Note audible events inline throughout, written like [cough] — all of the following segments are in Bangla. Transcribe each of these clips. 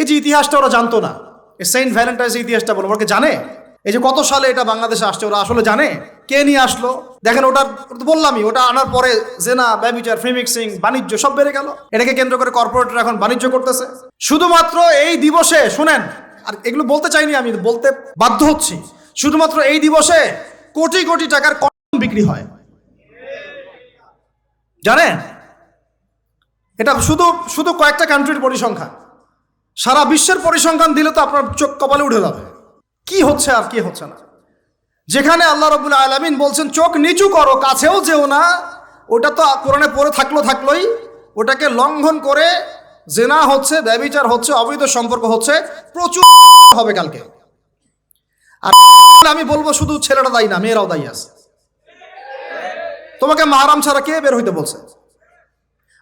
এই যে ইতিহাসটা ওরা জানতো না, এই সেন্ট ভ্যালেন্টাইন্স ইতিহাসটা বলো, ওরা জানে? এই যে কত সালে এটা বাংলাদেশে আসছে, ওরা আসলে জানে? কে নিয়ে আসলো? দেখেন ওটা বললামই, ওটা আনার পরে জেনা ব্যবিচার ফ্রিমিক্সিং বাণিজ্য সব বেড়ে গেল। এটাকে কেন্দ্র করে কর্পোরেটরা এখন বাণিজ্য করতেছে। শুধুমাত্র এই দিবসে, শুনেন, আর এগুলো বলতে চাইনি আমি, বলতে বাধ্য হচ্ছি। শুধুমাত্র এই দিবসে কোটি কোটি টাকার কম বিক্রি হয়। জানেন? এটা শুধু শুধু কয়েকটা কান্ট্রির পরিসংখ্যান। সারা বিশ্বের পরিসংখ্যান দিলে তো আপনার চোখ কপালে উঠে যাবে। কি হচ্ছে আর কি হচ্ছে না? যেখানে আল্লাহ রবুল আলমিন বলছেন, চোখ নিচু করো, কাছেও যেও না। ওটা তো কোরআনে পড়ে থাকল থাকলোই। ওটাকে লঙ্ঘন করে জেনা হচ্ছে, ব্যবিচার হচ্ছে, অবৈধ সম্পর্ক হচ্ছে, প্রচুর হবে কালকে। আর [laughs] আমি বলব শুধু ছেলেটা দায়ী না, মেয়েরাও দায়ী আছে। তোমাকে মাহারাম ছাড়া কে বের হইতে বলছে?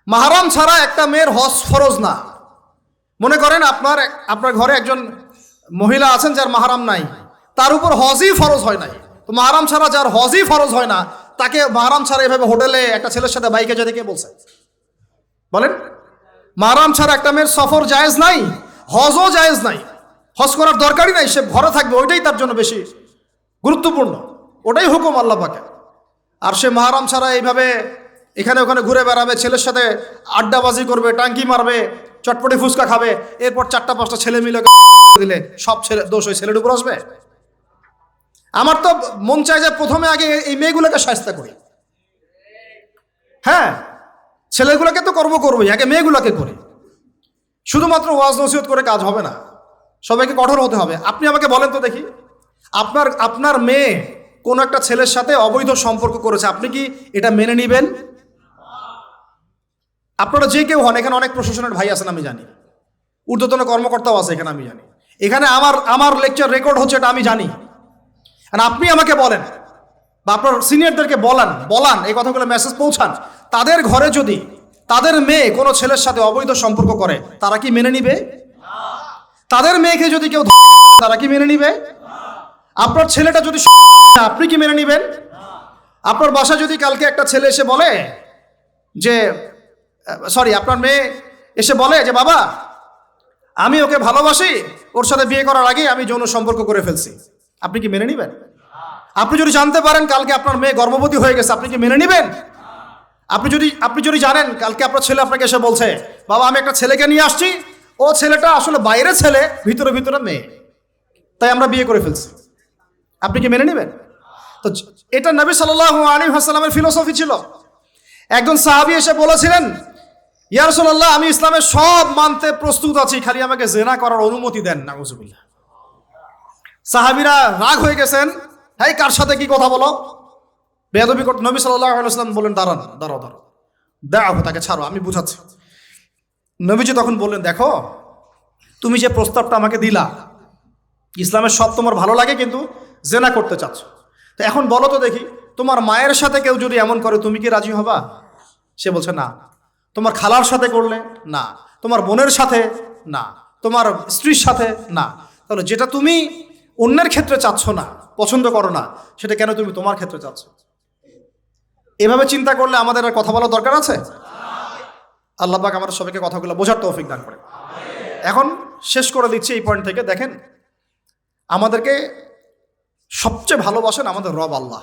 মাহারাম ছাড়া একটা মেয়ের হজ ফরজ না। মনে করেন আপনার আপনার ঘরে একজন মহিলা আছেন যার মাহারাম নাই। তার উপর হজই ফরজ হয় নাই। তো মাহারাম ছাড়া যার হজই ফরজ হয় না, তাকে মাহারাম ছাড়া এভাবে হোটেলে একটা ছেলের সাথে বাইকে যেতে কে বলছে? বলেন? মাহারাম ছাড়া একটা মেয়ের সফর জায়েজ নাই, হজও জায়েজ নাই। হজ করার দরকারই নাই, সে ঘরে থাকবে, ওইটাই তার জন্য বেশি গুরুত্বপূর্ণ। ওটাই হুকুম আল্লাহ পাকে আর সে মাহারাম ছাড়া এইভাবে এখানে ওখানে ঘুরে বেড়াবে, ছেলের সাথে আড্ডাবাজি করবে, টাঙ্কি মারবে চটপটি ফুচকা খাবে। এরপর চারটা পাঁচটা ছেলে মিলে [laughs] দিলে। সব ছেলে, দোষ ওই ছেলের উপর আসবে। আমার তো মন চায় যে প্রথমে আগে এই মেয়েগুলোকে সাহস্তা করি। হ্যাঁ ছেলেগুলোকে তো কর্ম করবোই, আগে মেয়েগুলোকে করি। শুধুমাত্র ওয়াজ নসিহত করে কাজ হবে না। সবাইকে কঠোর হতে হবে। আপনি আমাকে বলেন তো দেখি, আপনার আপনার মেয়ে কোনো একটা ছেলের সাথে অবৈধ সম্পর্ক করেছে। আপনি কি এটা মেনে নেবেন? আপনারা যে কেউ হন, এখানে অনেক প্রশাসনের ভাই আছেন, আমি জানি। ঊর্ধ্বতন কর্মকর্তাও আছে, এখানে আমি জানি। এখানে আমার আমার লেকচার রেকর্ড হচ্ছে এটা আমি জানি। আর আপনি আমাকে বলেন, বা আপনার সিনিয়রদেরকে বলান বলান, এই কথাগুলো মেসেজ পৌঁছান। তাদের ঘরে যদি তাদের মেয়ে কোনো ছেলের সাথে অবৈধ সম্পর্ক করে, তারা কি মেনে নিবে? তাদের মেয়েকে যদি কেউ তারা কি মেনে নিবে? আপনার ছেলেটা যদি আপনি কি মেনে নেবেন? আপনার বাসা যদি কালকে একটা ছেলে এসে বলে যে সরি আপনার মেয়ে এসে বলে যে, বাবা, আমি ওকে ভালোবাসি, ওর সাথে বিয়ে করার আগে আমি যৌন সম্পর্ক করে ফেলছি। আপনি কি মেনে নেবেন? আপনি যদি জানতে পারেন কালকে আপনার মেয়ে গর্ভবতী হয়ে গেছে, আপনি কি মেনে নেবেন? আপনি যদি আপনি যদি জানেন, কালকে আপনার ছেলে আপনাকে এসে বলছে, বাবা, আমি একটা ছেলেকে নিয়ে আসছি, ও ছেলেটা আসলে বাইরে ছেলে, ভিতরে ভিতরে মেয়ে। তাই আমরা বিয়ে করে ফেলছি। আপনি কি মেনে নেবেন? তো এটা নবী সাল্লাহ আলী হাসালামের ফিলোসফি ছিল। একজন সাহাবি এসে বলেছিলেন ইয়ারসোল্লাহ আমি ইসলামের সব মানতে প্রস্তুত আছি, খালি আমাকে জেনা করার অনুমতি দেন নাউজুবিল্লাহ সাহাবিরা রাগ হয়ে গেছেন হ্যাঁ কার সাথে কি কথা বলো? বেদবি নবী সাল্লাহ আলাইসলাম বললেন, দাঁড়ান, দাঁড়াও দাঁড়াও। দাঁড়াও, তাকে ছাড়ো, আমি বুঝাচ্ছি। নবীজি তখন বললেন, দেখো, তুমি যে প্রস্তাবটা আমাকে দিলা, ইসলামের সব তোমার ভালো লাগে, কিন্তু জেনা করতে চাচ্ছ। তো এখন বলো তো দেখি, তোমার মায়ের সাথে কেউ যদি এমন করে, তুমি কি রাজি হবা? সে বলছে, না। তোমার খালার সাথে করলে? না। তোমার বোনের সাথে? না। তোমার স্ত্রীর সাথে? না। তাহলে যেটা তুমি অন্যের ক্ষেত্রে চাচ্ছ না, পছন্দ করো না, সেটা কেন তুমি তোমার ক্ষেত্রে চাচ্ছ? এভাবে চিন্তা করলে আমাদের আর কথা বলার দরকার আছে? আল্লাহ পাক আমাদের সবাইকে কথাগুলো বোঝার তৌফিক দান করে এখন শেষ করে দিচ্ছি এই পয়েন্ট থেকে। দেখেন, আমাদেরকে সবচেয়ে ভালোবাসেন আমাদের রব আল্লাহ।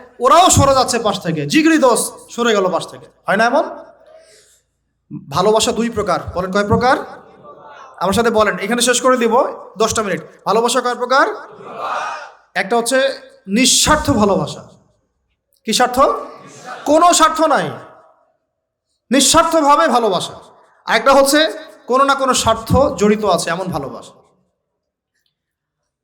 ওরাও সরে যাচ্ছে পাশ থেকে। জিগরি দোষ সরে গেল পাশ থেকে। হয় না এমন? ভালোবাসা দুই প্রকার। বলেন কয় প্রকার? আমার সাথে বলেন, এখানে শেষ করে দিব, দশটা মিনিট। ভালোবাসা কয় প্রকার? একটা হচ্ছে নিঃস্বার্থ ভালোবাসা। কি স্বার্থ? কোনো স্বার্থ নাই। নিঃস্বার্থভাবে ভালোবাসা। আরেকটা হচ্ছে কোনো না কোনো স্বার্থ জড়িত আছে, এমন ভালোবাসা।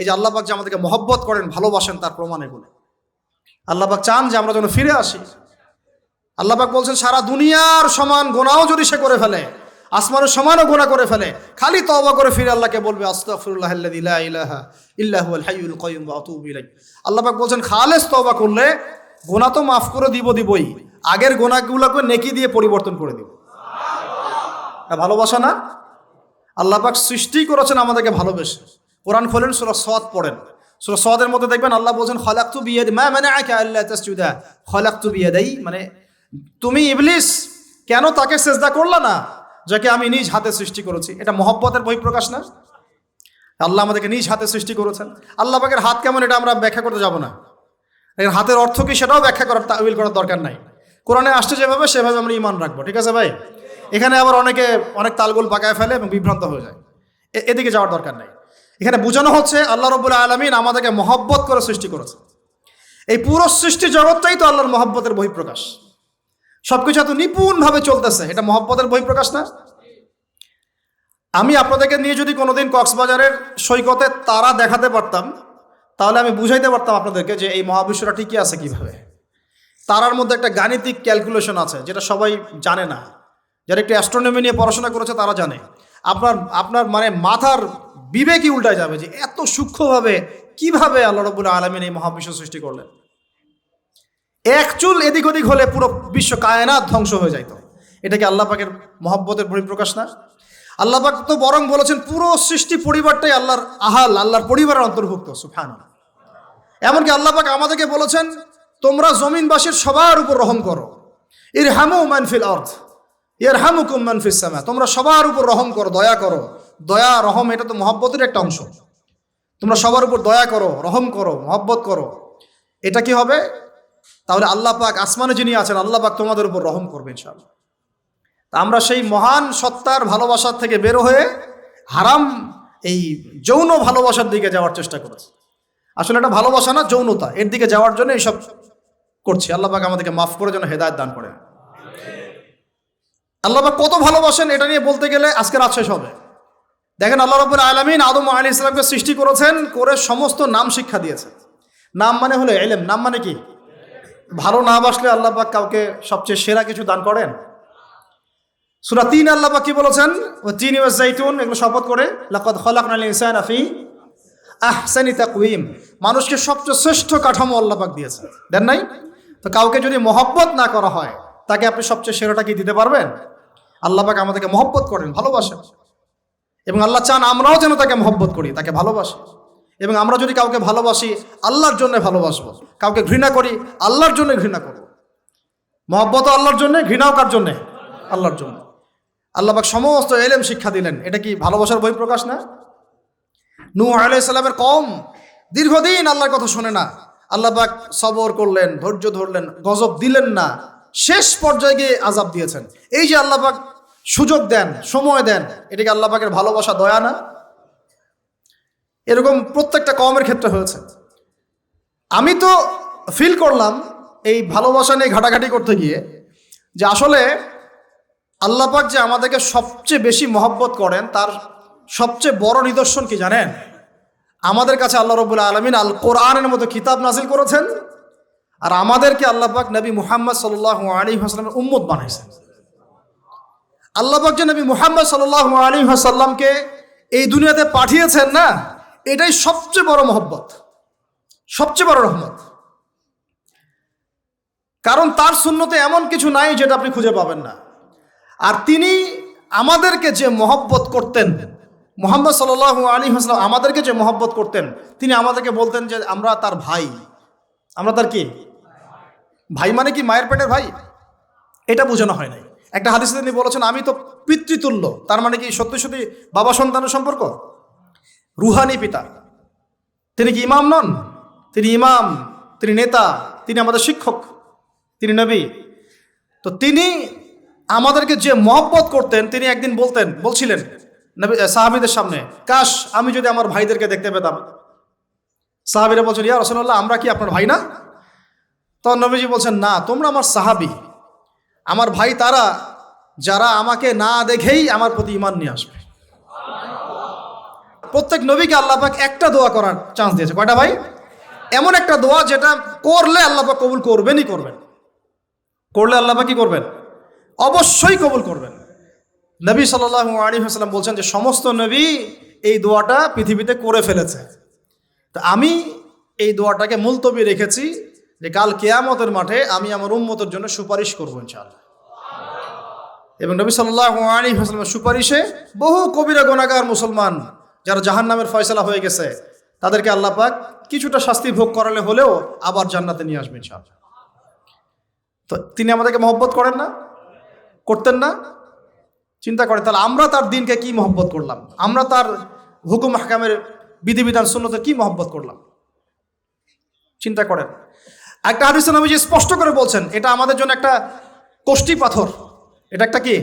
এই যে আল্লাহ পাক যে আমাদেরকে মহব্বত করেন, ভালোবাসেন তার প্রমাণ এগুলো আল্লাহ পাক চান যে আমরা যেন ফিরে আসি। আল্লাহ পাক বলছেন, সারা দুনিয়ার সমান গোনাও যদি সে করে ফেলে, আসমানের সমানও গোনা করে ফেলে, খালি তওবা করে ফিরে আল্লাহকে বলবে, আস্তাগফিরুল্লাহ আল্লাযী ইলাহা ইল্লা হুয়াল হাইয়ুল কাইয়্যুম ওয়া আতুবু ইলাইহি। আল্লাহ পাক বলছেন, খালেস তওবা করলে গোনা তো মাফ করে দিব দিবই, আগের গোনাগুলোকে নেকি দিয়ে পরিবর্তন করে দিব। ভালোবাসা না? আল্লাহ পাক সৃষ্টি করেছেন আমাদেরকে ভালোবেসে। কোরআন খোলেন, সুরা সদ পড়েন। সুরা সদের মধ্যে দেখবেন আল্লাহ বলছেন, খলাক্তু বিয়ে মা মানে আকা আল্লাহ তাসজুদা। খলাক্তু বিয়ে দেই মানে তুমি ইবলিস, কেন তাকে সেজদা করলা না, যাকে আমি নিজ হাতে সৃষ্টি করেছি? এটা মহব্বতের বহিঃপ্রকাশ না? আল্লাহ আমাদেরকে নিজ হাতে সৃষ্টি করেছেন। আল্লাহ পাকের হাত কেমন, এটা আমরা ব্যাখ্যা করতে যাব না। এর হাতের অর্থ কি সেটাও ব্যাখ্যা করার তাবিল করার দরকার নাই। কোরআনে আসছে যেভাবে, সেভাবে আমরা ইমান রাখব। ঠিক আছে ভাই? এখানে আবার অনেকে অনেক তালগোল পাকায় ফেলে এবং বিভ্রান্ত হয়ে যায়। এদিকে যাওয়ার দরকার নাই। এখানে বোঝানো হচ্ছে আল্লাহ রবুল্লা আলমিন আমাদেরকে মহব্বত করে সৃষ্টি করেছে। এই পুরো সৃষ্টি জগৎটাই তো আল্লাহর মহব্বতের বহিঃপ্রকাশ। সবকিছু এত নিপুণভাবে চলতেছে, এটা মহব্বতের বহিঃপ্রকাশ না? আমি আপনাদেরকে নিয়ে যদি কোনোদিন কক্সবাজারের সৈকতে তারা দেখাতে পারতাম, তাহলে আমি বুঝাইতে পারতাম আপনাদেরকে যে এই মহাবিশ্বটা ঠিকই আছে কীভাবে। তারার মধ্যে একটা গাণিতিক ক্যালকুলেশন আছে, যেটা সবাই জানে না। যারা একটু অ্যাস্ট্রোনমি নিয়ে পড়াশোনা করেছে তারা জানে। আপনার আপনার মানে মাথার বিবেকই উল্টায় যাবে যে এত সূক্ষ্মভাবে কীভাবে আল্লাহ রবুল্লা আলমিন এই মহাবিশ্ব সৃষ্টি করলেন? এক চুল এদিক ওদিক হলে পুরো বিশ্ব কায়নাত ধ্বংস হয়ে যাইত। এটা কি আল্লাহ পাকের মহব্বতের পরিপ্রকাশ না? আল্লাহ পাক তো বরং বলেছেন পুরো সৃষ্টি পরিবারটাই আল্লাহর আহাল, আল্লাহর পরিবারের অন্তর্ভুক্ত সুফান এমনকি আল্লাহ পাক আমাদেরকে বলেছেন, তোমরা জমিনবাসীর সবার উপর রহম করো। ইর হামু মানফিল অর্থ ইর হামুকুম মানফিস সামা। তোমরা সবার উপর রহম করো, দয়া করো। দয়া, রহম, এটা তো মহব্বতের একটা অংশ। তোমরা সবার উপর দয়া করো, রহম করো, মহব্বত করো। এটা কি হবে? তাহলে আল্লাহ পাক আসমানে যিনি আছেন, আল্লাহ পাক তোমাদের উপর রহম করবে ইনশাআল্লাহ। তা আমরা সেই মহান সত্তার ভালোবাসার থেকে বের হয়ে হারাম, এই যৌন ভালোবাসার দিকে যাওয়ার চেষ্টা করেছি। আসলে এটা ভালোবাসা না, যৌনতা। এর দিকে যাওয়ার জন্য এইসব করছি। আল্লাহ পাক আমাদেরকে মাফ করে যেন হেদায়ত দান করেন। আল্লাহ কত ভালোবাসেন এটা নিয়ে বলতে গেলে আজকে রাত শেষ হবে। দেখেন আল্লাহ রবুল আলমিন আদম আলী ইসলামকে সৃষ্টি করেছেন, করে সমস্ত নাম শিক্ষা দিয়েছেন। নাম মানে হলো এলেম নাম মানে কি? ভালো না বাসলে আল্লাহবাক কাউকে সবচেয়ে সেরা কিছু দান করেন? সুরা তিন আল্লাহবাক কি বলেছেন? ও তিন ইউএস জাইতুন এগুলো শপথ করে, লাকাদ খলাকনাল ইনসান আফি আহসানি তাকউইম মানুষকে সবচেয়ে শ্রেষ্ঠ কাঠামো আল্লাহ পাক দিয়েছেন। দেন নাই? তো কাউকে যদি মহব্বত না করা হয় তাকে আপনি সবচেয়ে সেরাটা কি দিতে পারবেন? আল্লাহ পাক আমাদেরকে মহব্বত করেন, ভালোবাসেন। এবং আল্লাহ চান আমরাও যেন তাকে মহব্বত করি, তাকে ভালোবাসি। এবং আমরা যদি কাউকে ভালোবাসি, আল্লাহর জন্য ভালোবাসবো। কাউকে ঘৃণা করি, আল্লাহর জন্য ঘৃণা করব। মহব্বত আল্লাহর জন্য, ঘৃণাও কার জন্যে? আল্লাহর জন্য। আল্লাহবাক সমস্ত এলেম শিক্ষা দিলেন। এটা কি ভালোবাসার বই প্রকাশ না? নূ আলাইসাল্লামের কম দীর্ঘদিন আল্লাহর কথা শোনে না। আল্লাহবাক সবর করলেন, ধৈর্য ধরলেন, গজব দিলেন না। শেষ পর্যায়ে গিয়ে আজাব দিয়েছেন। এই যে আল্লাহবাক সুযোগ দেন, সময় দেন, এটাকে আল্লাহবাকের ভালোবাসা, দয়া না? এরকম প্রত্যেকটা কমের ক্ষেত্রে হয়েছে। আমি তো ফিল করলাম এই ভালোবাসা নিয়ে ঘাটাঘাটি করতে গিয়ে যে আসলে আল্লাপাক যে আমাদেরকে সবচেয়ে বেশি মহব্বত করেন, তার সবচেয়ে বড় নিদর্শন কি জানেন? আমাদের কাছে আল্লাহ রবুল্লা আলমিন আল কোরআনের মতো কিতাব নাজিল করেছেন আর আমাদেরকে আল্লাপাক নবী মুহাম্মদ সাল্লাহ আলী হাসলামের উম্মত বানাইছেন আল্লাপাক যে নবী মুহাম্মদ সাল্লাহ আলী হাসাল্লামকে এই দুনিয়াতে পাঠিয়েছেন না, এটাই সবচেয়ে বড় মহব্বত, সবচেয়ে বড় রহমত। কারণ তার শূন্যতে এমন কিছু নাই যেটা আপনি খুঁজে পাবেন না। আর তিনি আমাদেরকে যে মহব্বত করতেন, মোহাম্মদ সাল আলী হাসলাম আমাদেরকে যে মহব্বত করতেন, তিনি আমাদেরকে বলতেন যে আমরা তার ভাই, আমরা তার কি? ভাই মানে কি মায়ের পেটের ভাই? এটা বোঝানো হয় নাই। একটা হাদিসে তিনি বলেছেন, আমি তো পিতৃতুল্য। তার মানে কি সত্যি সত্যি বাবা সন্তানের সম্পর্ক? রুহানি পিতা। তিনি কি ইমাম নন? তিনি ইমাম, তিনি নেতা, তিনি আমাদের শিক্ষক, তিনি নবী। তো তিনি আমাদেরকে যে মহব্বত করতেন, তিনি একদিন বলতেন, বলছিলেন সাহাবিদের সামনে, কাশ, আমি যদি আমার ভাইদেরকে দেখতে পেতাম। সাহাবিরা বলছেন, ইয়া রসল্লাহ আমরা কি আপনার ভাই না? তখন নবীজি বলছেন, না, তোমরা আমার সাহাবি। আমার ভাই তারা, যারা আমাকে না দেখেই আমার প্রতি ইমান নিয়ে আসবে। প্রত্যেক নবীকে আল্লাপাক একটা দোয়া করার চান্স দিয়েছে। কয়টা ভাই? এমন একটা দোয়া যেটা করলে আল্লাপাক কবুল করবেনই করবেন। করলে আল্লাপাক কি করবেন? অবশ্যই কবুল করবেন। নবী সাল্লাহ আলী বলছেন যে, সমস্ত নবী এই দোয়াটা পৃথিবীতে করে ফেলেছে। তা আমি এই দোয়াটাকে মুলতবি রেখেছি যে কাল কেয়ামতের মাঠে আমি আমার উম্মতের জন্য সুপারিশ করব ইনশাআল্লাহ। এবং নবী সাল্লাহ আলী হাসলামের সুপারিশে বহু কবিরা, গোনাগার মুসলমান যারা জাহান নামের ফয়সলা হয়ে গেছে, তাদেরকে আল্লাহ পাক কিছুটা শাস্তি ভোগ করালে হলেও আবার জান্নাতে নিয়ে আসবেন ইনশাআল্লাহ। তো তিনি আমাদেরকে মহব্বত করেন না? করতেন না? চিন্তা করে তাহলে আমরা তার দিনকে কি মহব্বত করলাম? আমরা তার হুকুম হাকামের বিধিবিধান শূন্যতে কি মহব্বত করলাম? চিন্তা করেন। একটা হাদিস নবী যে স্পষ্ট করে বলছেন, এটা আমাদের জন্য একটা কোষ্টি পাথর। এটা একটা কি?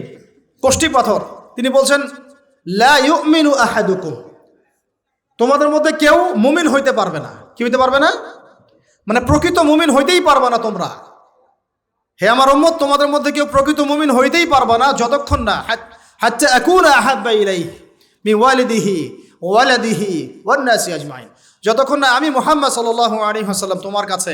কোষ্টি পাথর। তিনি বলছেন, লা ইউমিনু আহাদুকুম। তোমাদের মধ্যে কেউ মুমিন হইতে পারবে না। কি হইতে পারবে না? মানে প্রকৃত মুমিন হইতেই পারবে না তোমরা। হে আমার উম্মত, তোমাদের মধ্যে কেউ প্রকৃত মুমিন হইতেই পারবে না, যতক্ষণ না। হাচ্চা আকুনা আহাব্বা ইলাইহি, মি ওয়ালিদিহি ওয়ালাদিহি ওয়ান্নাসি আজমাইন। যতক্ষণ না আমি মুহাম্মদ সাল্লাল্লাহু আলাইহি ওয়াসাল্লাম তোমার কাছে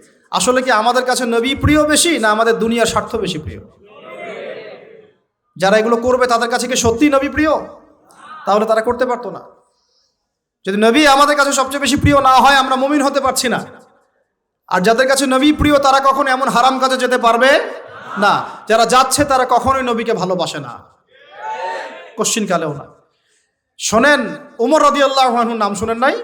আসলে কি আমাদের কাছে নবী প্রিয় বেশি না আমাদের দুনিয়ার স্বার্থ বেশি প্রিয়? যারা এগুলো করবে, তাদের কাছে কি সত্যি নবী প্রিয়? তাহলে তারা করতে পারতো না। যদি নবী আমাদের কাছে সবচেয়ে বেশি প্রিয় না হয়, আমরা মুমিন হতে পারছি না। আর যাদের কাছে নবী প্রিয়, তারা কখনো এমন হারাম কাজে যেতে পারবে না। যারা যাচ্ছে, তারা কখনোই নবীকে ভালোবাসে না। কশ্চিন কালেও না। শোনেন, উমর রদি আল্লাহর নাম শুনেন নাই?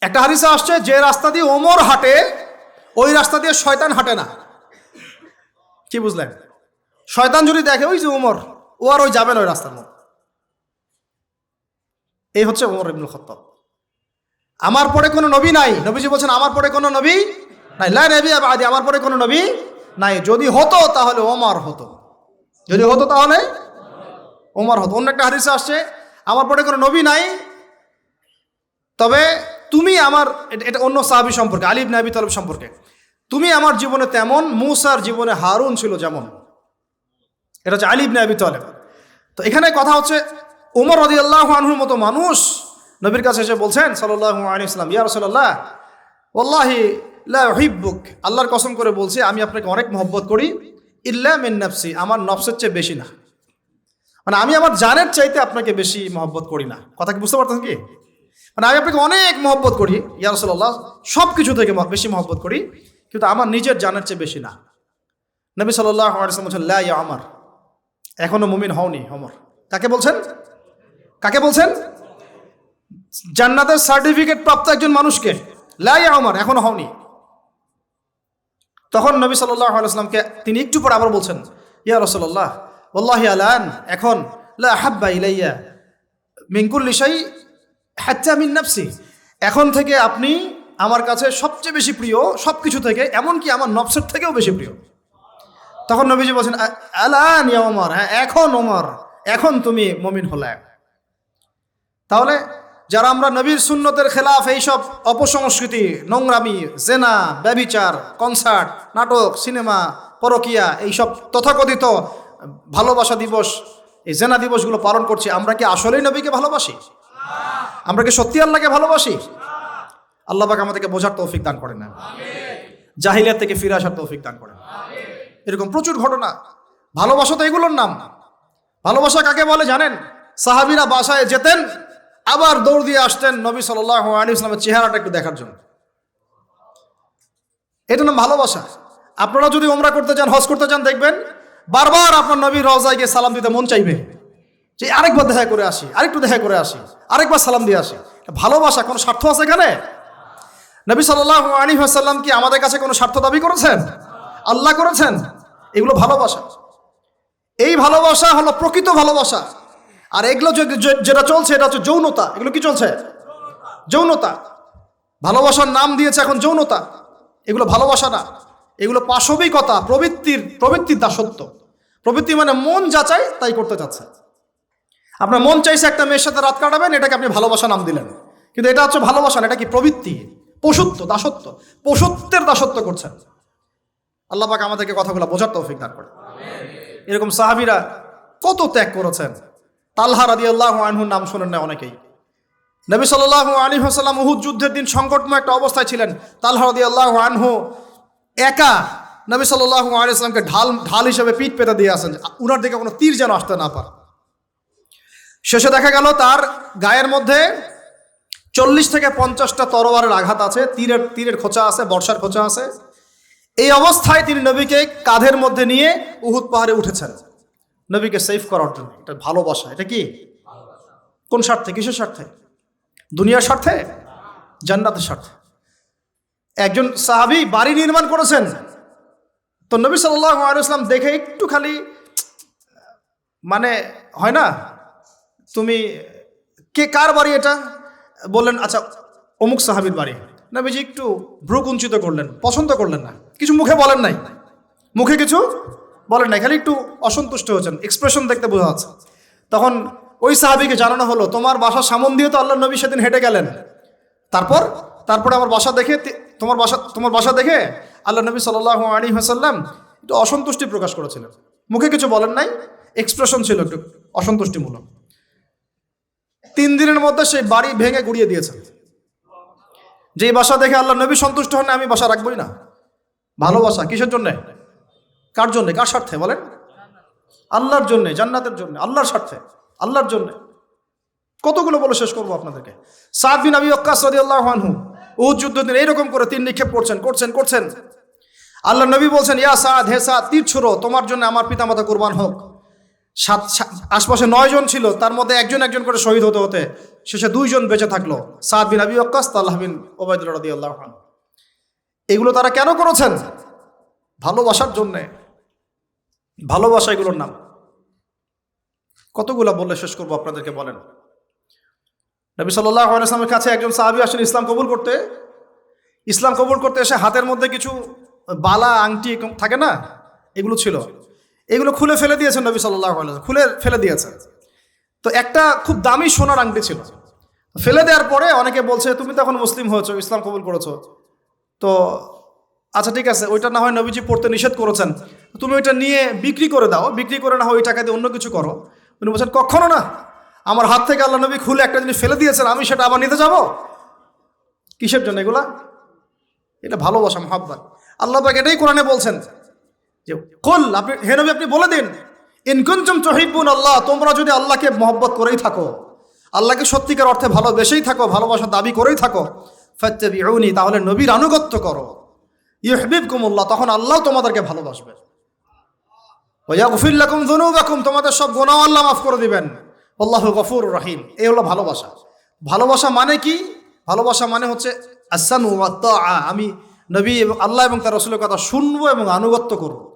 একটা হাদিসে আসছে, যে রাস্তা দিয়ে ওমর হাঁটে, ওই রাস্তা দিয়ে শয়তান হাঁটে না। কি বুঝলেন? শয়তান যদি দেখে, ওই যে ওমর, ও আর ওই যাবে না ওই রাস্তার মধ্যে। এই হচ্ছে ওমর ইবনুল খত্তাব। আমার পরে কোনো নবী নাই। নবীজি বলছেন, আমার পরে কোনো নবী নাই। লা নবী আদি আমার পরে কোনো নবী নাই। যদি হতো, তাহলে ওমর হতো। যদি হতো, তাহলে ওমর হতো। অন্য একটা হাদিসে আসছে, আমার পরে কোনো নবী নাই। তবে তুমি আমার, এটা- অন্য সাহাবি সম্পর্কে আলিব নাবি তলব সম্পর্কে, তুমি আমার জীবনে তেমন, মুসার জীবনে হারুন ছিল যেমন। এটা হচ্ছে আলিব নাবি তলেব। তো এখানে কথা হচ্ছে, উমর রদি আল্লাহ আনহুর মতো মানুষ, নবীর কাছে এসে বলছেন সাল্লাহ আলী ইসলাম ইয়া রসল্লাহ ওল্লাহি হিব্বুক আল্লাহর কসম করে বলছি, আমি আপনাকে অনেক মহব্বত করি, ইল্লা মিন নফসি, আমার নফসের চেয়ে বেশি না। মানে আমি আমার জানের চাইতে আপনাকে বেশি মহব্বত করি না। কথা কি বুঝতে পারতেন কি? মানে আমি আপনাকে অনেক মহব্বত করি, ইয়া রসল্লাহ সব কিছু থেকে বেশি মহব্বত করি, কিন্তু আমার নিজের জানের চেয়ে বেশি না। নবী সাল্লাহ বলছেন ইয়া আমার এখনও মুমিন হওনি অমর কাকে বলছেন? কাকে বলছেন? জান্নাতের সার্টিফিকেট প্রাপ্ত একজন মানুষকে। লাই আমার এখনও হওনি। তখন নবী সাল্লাহ আলাইসলামকে তিনি একটু পর আবার বলছেন, ইয়া রসল্লাহ আলান, এখন লা হাব্বা ইলাইয়া মিঙ্কুল লিসাই হাচ্চা মিন নাফসি। এখন থেকে আপনি আমার কাছে সবচেয়ে বেশি প্রিয় সব কিছু থেকে, এমনকি আমার নফসের থেকেও বেশি প্রিয়। তখন নবীজি বলছেন, "আ- আলান ইয়া ওমর? হ্যাঁ এখন ওমর, এখন তুমি মমিন হলে। তাহলে যারা আমরা নবীর সুন্নতের খেলাফ, এইসব অপসংস্কৃতি, নোংরামি, জেনা, ব্যবিচার, কনসার্ট, নাটক, সিনেমা, পরকিয়া, এইসব তথাকথিত ভালোবাসা দিবস, এই জেনা দিবসগুলো পালন করছি, আমরা কি আসলেই নবীকে ভালোবাসি? আমরা কি সত্যি আল্লাহকে ভালোবাসি? আল্লাহ পাক আমাদেরকে বোঝার তৌফিক দান করেন না। জাহিলিয়াত থেকে ফিরে আসার তৌফিক দান করেন। এরকম প্রচুর ঘটনা। ভালোবাসা তো এগুলোর নাম। ভালোবাসা কাকে বলে জানেন? সাহাবিরা বাসায় যেতেন, আবার দৌড় দিয়ে আসতেন নবী সাল্লাহ আলী ইসলামের চেহারাটা একটু দেখার জন্য। এটা নাম ভালোবাসা। আপনারা যদি ওমরা করতে চান, হজ করতে চান, দেখবেন বারবার আপনার নবী রওজায় গিয়ে সালাম দিতে মন চাইবে। যে আরেকবার দেখা করে আসি, আরেকটু দেখা করে আসি, আরেকবার সালাম দিয়ে আসি। ভালোবাসা কোনো স্বার্থ আছে এখানে? নবী সাল্লাহ আলী আসাল্লাম কি আমাদের কাছে কোনো স্বার্থ দাবি করেছেন? আল্লাহ করেছেন? এগুলো ভালোবাসা। এই ভালোবাসা হলো প্রকৃত ভালোবাসা। আর এগুলো যেটা চলছে, এটা হচ্ছে যৌনতা। এগুলো কি চলছে? যৌনতা। ভালোবাসার নাম দিয়েছে এখন যৌনতা। এগুলো ভালোবাসা না। এগুলো পাশবিকতা, প্রবৃত্তির প্রবৃত্তির দাসত্ব। প্রবৃত্তি মানে মন যা চায়, তাই করতে চাচ্ছে। আপনার মন চাইছে একটা মেয়ের সাথে রাত কাটাবেন, এটাকে আপনি ভালোবাসা নাম দিলেন। কিন্তু এটা হচ্ছে ভালোবাসা এটা কি প্রবৃত্তি? পশুত্ব, দাসত্ব। পশুত্বের দাসত্ব করছেন। আল্লাহ পাক আমাদেরকে কথাগুলো বোঝার তৌফিক দান করে এরকম সাহাবিরা কত ত্যাগ করেছেন। তালহা রাদি আল্লাহ আনহুর নাম শোনেন না অনেকেই। নবী সাল্লাহ আলী হাসাল্লাম উহুদ যুদ্ধের দিন সংকটময় একটা অবস্থায় ছিলেন। তালহা রাদি আল্লাহ আনহু একা নবী সাল্লাহ আলী আসলামকে ঢাল ঢাল হিসেবে পিঠ পেতে দিয়ে আসেন উনার দিকে কোনো তীর যেন আসতে না পারে। শেষে দেখা গেল তার গায়ের মধ্যে চল্লিশ থেকে পঞ্চাশটা তরোয়ারের আঘাত আছে, তীরের তীরের খোঁচা আছে, বর্ষার খোঁচা আছে। এই অবস্থায় তিনি নবীকে কাঁধের মধ্যে নিয়ে উহুদ পাহাড়ে উঠেছেন। নবীকে সেফ করার জন্য। এটা ভালোবাসা। এটা কি? কোন স্বার্থে? কিসের স্বার্থে? দুনিয়ার স্বার্থে? জান্নাতের স্বার্থে। একজন সাহাবি বাড়ি নির্মাণ করেছেন। তো নবী সাল্লাহ আলাইসলাম দেখে একটু খালি মানে হয় না? তুমি কে, কার বাড়ি এটা? বললেন আচ্ছা অমুক সাহাবির বাড়ি। নবীজি একটু ভ্রু কুঞ্চিত করলেন, পছন্দ করলেন না। কিছু মুখে বলেন নাই। মুখে কিছু বলেন নাই, খালি একটু অসন্তুষ্ট হয়েছেন এক্সপ্রেশন দেখতে বোঝা যাচ্ছে। তখন ওই সাহাবিকে জানানো হলো, তোমার বাসার সামন দিয়ে তো আল্লাহ নবী সেদিন হেঁটে গেলেন। তারপর, তারপরে আমার বাসা দেখে তোমার বাসা তোমার বাসা দেখে আল্লাহ নবী সাল্লাহ আলী হাসাল্লাম একটু অসন্তুষ্টি প্রকাশ করেছিলেন। মুখে কিছু বলেন নাই এক্সপ্রেশন ছিল একটু অসন্তুষ্টিমূলক। তিন দিনের মধ্যে সেই বাড়ি ভেঙে গুড়িয়ে দিয়েছেন। যে বাসা দেখে আল্লাহ নবী সন্তুষ্ট হন আমি বাসা রাখবই না। ভালোবাসা কিসের জন্যে? কার জন্যে? কার স্বার্থে বলেন? আল্লাহর জন্যে, জান্নাতের জন্য, আল্লাহর স্বার্থে, আল্লাহর জন্যে। কতগুলো বলে শেষ করব আপনাদেরকে? সাদ বিন আবি অক্কাস রাদিয়াল্লাহু আনহু, উহুদ যুদ্ধ দিন এইরকম করে তীর নিক্ষেপ করছেন করছেন করছেন। আল্লাহ নবী বলছেন, ইয়া সাদ, হে সাদ, তীর ছুড়ো, তোমার জন্য আমার পিতামাতা কুরবান হোক। সাত আশপাশে নয় জন ছিল, তার মধ্যে একজন একজন করে শহীদ হতে হতে শেষে দুইজন বেঁচে থাকল। সাদ বিন আবি অক্কাস তাল্লাহ বিন ওবায়দুল্লাহ রাদিয়াল্লাহু আনহু। এগুলো তারা কেন করেছেন? ভালোবাসার জন্যে। ভালোবাসা এগুলোর নাম। কতগুলো বললে শেষ করব আপনাদেরকে বলেন। নবী সাল্লাহ কাছে একজন সাহাবি আসেন ইসলাম কবুল করতে। ইসলাম কবুল করতে এসে হাতের মধ্যে কিছু বালা, আংটি থাকে না, এগুলো ছিল। এগুলো খুলে ফেলে দিয়েছেন নবী সাল্লাহ খুলে ফেলে দিয়েছেন। তো একটা খুব দামি সোনার আংটি ছিল। ফেলে দেওয়ার পরে অনেকে বলছে, তুমি তো এখন মুসলিম হয়েছো, ইসলাম কবুল করেছ। তো আচ্ছা ঠিক আছে, ওইটা না হয় নবীজি পড়তে নিষেধ করেছেন। তুমি ওইটা নিয়ে বিক্রি করে দাও। বিক্রি করে না হয় ওই টাকা দিয়ে অন্য কিছু করো। উনি বলছেন, কখনো না। আমার হাত থেকে আল্লাহ নবী খুলে একটা জিনিস ফেলে দিয়েছেন, আমি সেটা আবার নিতে যাব? কিসের জন্য এগুলা? এটা ভালোবাসা, মহাব্বাত। আল্লাহ এটাই কোরআনে বলছেন। যে কল, আপনি, হে নবী, আপনি বলে দিন ইনকুঞ্চম চহিবুন আল্লাহ তোমরা যদি আল্লাহকে মহব্বত করেই থাকো, আল্লাহকে সত্যিকার অর্থে ভালোবেসেই থাকো ভালোবাসা দাবি করেই থাকো, ফাত্তাবিউনি, তাহলে নবীর আনুগত্য করো। ইহবিব কুমুল্লাহ তখন আল্লাহ তোমাদেরকে ভালোবাসবে। ওয়াগফিল্লাকুম যুনুবাকুম, তোমাদের সব গুনাহ আল্লাহ মাফ করে দিবেন। আল্লাহ গফুর রহিম, এই হলো ভালোবাসা। ভালোবাসা মানে কি? ভালোবাসা মানে হচ্ছে আসান আমি নবী এবং আল্লাহ এবং তার রসুলের কথা শুনব এবং আনুগত্য করব।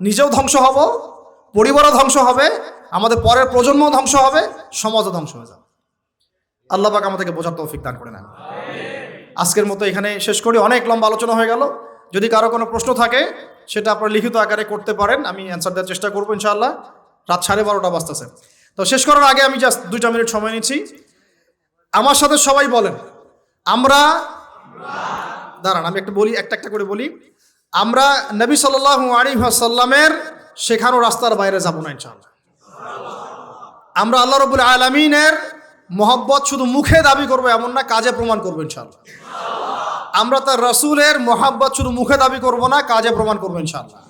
নিজেও ধ্বংস হব, পরিবারও ধ্বংস হবে, আমাদের পরের প্রজন্ম ধ্বংস হবে, সমাজও ধ্বংস হয়ে যাবে। আল্লাহ পাক আমাদেরকে বোঝার তৌফিক দান করে নেন। আজকের মতো এখানে শেষ করি। অনেক লম্বা আলোচনা হয়ে গেল। যদি কারও কোনো প্রশ্ন থাকে, সেটা আপনার লিখিত আকারে করতে পারেন। আমি অ্যান্সার দেওয়ার চেষ্টা করব ইনশাআল্লাহ। রাত সাড়ে বারোটা বাজতেছে। তো শেষ করার আগে আমি জাস্ট দুইটা মিনিট সময় নিচ্ছি। আমার সাথে সবাই বলেন। আমরা দাঁড়ান, আমি একটা বলি একটা একটা করে বলি। আমরা নবী সাল্লাহ আলী সাল্লামের শেখানো রাস্তার বাইরে যাব না ইনশাআল্লাহ। আমরা আল্লাহ রবুল আলমিনের মোহব্বত শুধু মুখে দাবি করব, এমন না, কাজে প্রমাণ করব ইনশাআল্লাহ। আমরা তার রসুলের মহাব্বত শুধু মুখে দাবি করব না, কাজে প্রমাণ করব ইনশাআল্লাহ।